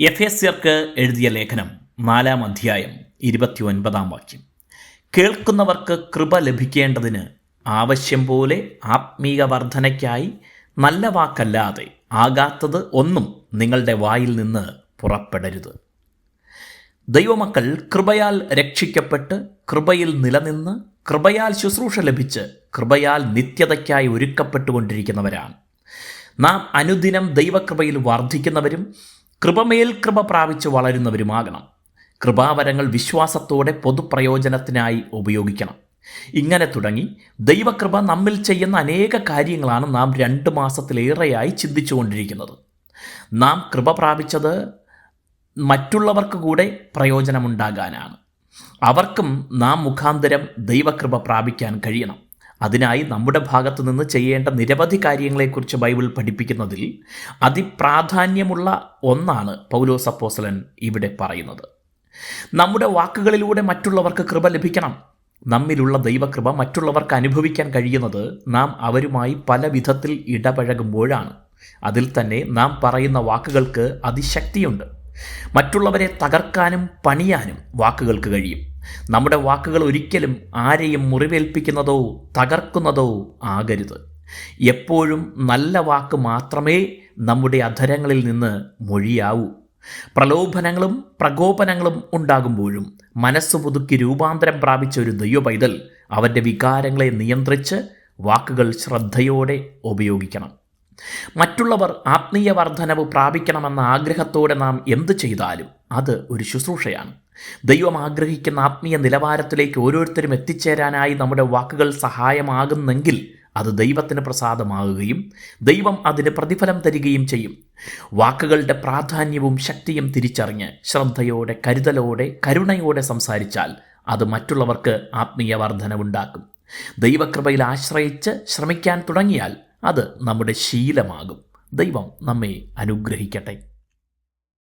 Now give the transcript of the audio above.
F S സിയർക്ക് എഴുതിയ ലേഖനം നാലാം അധ്യായം ഇരുപത്തിയൊൻപതാം വാക്യം. കേൾക്കുന്നവർക്ക് കൃപ ലഭിക്കേണ്ടതിന് ആവശ്യം പോലെ ആത്മീക വർധനയ്ക്കായി നല്ല വാക്കല്ലാതെ ആകാത്തത് ഒന്നും നിങ്ങളുടെ വായിൽ നിന്ന് പുറപ്പെടരുത്. ദൈവമക്കൾ കൃപയാൽ രക്ഷിക്കപ്പെട്ട് കൃപയിൽ നിലനിന്ന് കൃപയാൽ ശുശ്രൂഷ ലഭിച്ച് കൃപയാൽ നിത്യതയ്ക്കായി ഒരുക്കപ്പെട്ടുകൊണ്ടിരിക്കുന്നവരാണ്. നാം അനുദിനം ദൈവകൃപയിൽ വർദ്ധിക്കുന്നവരും കൃപമേൽ കൃപ പ്രാപിച്ച് വളരുന്നവരുമാകണം. കൃപാവരങ്ങൾ വിശ്വാസത്തോടെ പൊതുപ്രയോജനത്തിനായി ഉപയോഗിക്കണം. ഇങ്ങനെ തുടങ്ങി ദൈവകൃപ നമ്മിൽ ചെയ്യുന്ന അനേക കാര്യങ്ങളാണ് നാം രണ്ട് മാസത്തിലേറെയായി ചിന്തിച്ചുകൊണ്ടിരിക്കുന്നത്. നാം കൃപ പ്രാപിച്ചത് മറ്റുള്ളവർക്ക് കൂടെ പ്രയോജനമുണ്ടാകാനാണ്. അവർക്കും നാം മുഖാന്തരം ദൈവകൃപ പ്രാപിക്കാൻ കഴിയണം. അതിനായി നമ്മുടെ ഭാഗത്തു നിന്ന് ചെയ്യേണ്ട നിരവധി കാര്യങ്ങളെക്കുറിച്ച് ബൈബിൾ പഠിപ്പിക്കുന്നതിൽ അതിപ്രാധാന്യമുള്ള ഒന്നാണ് പൗലോസ് അപ്പോസലൻ ഇവിടെ പറയുന്നത്. നമ്മുടെ വാക്കുകളിലൂടെ മറ്റുള്ളവർക്ക് കൃപ ലഭിക്കണം. നമ്മിലുള്ള ദൈവകൃപ മറ്റുള്ളവർക്ക് അനുഭവിക്കാൻ കഴിയുന്നത് നാം അവരുമായി പല വിധത്തിൽ ഇടപഴകുമ്പോഴാണ്. അതിൽ തന്നെ നാം പറയുന്ന വാക്കുകൾക്ക് അതിശക്തിയുണ്ട്. മറ്റുള്ളവരെ തകർക്കാനും പണിയാനും വാക്കുകൾക്ക് കഴിയും. നമ്മുടെ വാക്കുകൾ ഒരിക്കലും ആരെയും മുറിവേൽപ്പിക്കുന്നതോ തകർക്കുന്നതോ ആകരുത്. എപ്പോഴും നല്ല വാക്ക് മാത്രമേ നമ്മുടെ അധരങ്ങളിൽ നിന്ന് മൊഴിയാവൂ. പ്രലോഭനങ്ങളും പ്രകോപനങ്ങളും ഉണ്ടാകുമ്പോഴും മനസ്സ് പുതുക്കി രൂപാന്തരം പ്രാപിച്ച ഒരു ദൈവ പൈതൽ അവന്റെ വികാരങ്ങളെ നിയന്ത്രിച്ച് വാക്കുകൾ ശ്രദ്ധയോടെ ഉപയോഗിക്കണം. മറ്റുള്ളവർ ആത്മീയ വർധനവ് പ്രാപിക്കണമെന്ന ആഗ്രഹത്തോടെ നാം എന്ത് ചെയ്താലും അത് ഒരു ശുശ്രൂഷയാണ്. ദൈവം ആഗ്രഹിക്കുന്ന ആത്മീയ നിലവാരത്തിലേക്ക് ഓരോരുത്തരും എത്തിച്ചേരാനായി നമ്മുടെ വാക്കുകൾ സഹായമാകുന്നെങ്കിൽ അത് ദൈവത്തിന് പ്രസാദമാകുകയും ദൈവം അതിന് പ്രതിഫലം തരികയും ചെയ്യും. വാക്കുകളുടെ പ്രാധാന്യവും ശക്തിയും തിരിച്ചറിഞ്ഞ് ശ്രദ്ധയോടെ കരുതലോടെ കരുണയോടെ സംസാരിച്ചാൽ അത് മറ്റുള്ളവർക്ക് ആത്മീയ വർധനവുണ്ടാക്കും ദൈവകൃപയിൽ ആശ്രയിച്ച് ശ്രമിക്കാൻ തുടങ്ങിയാൽ അത് നമ്മുടെ ശീലമാകും. ദൈവം നമ്മെ അനുഗ്രഹിക്കട്ടെ.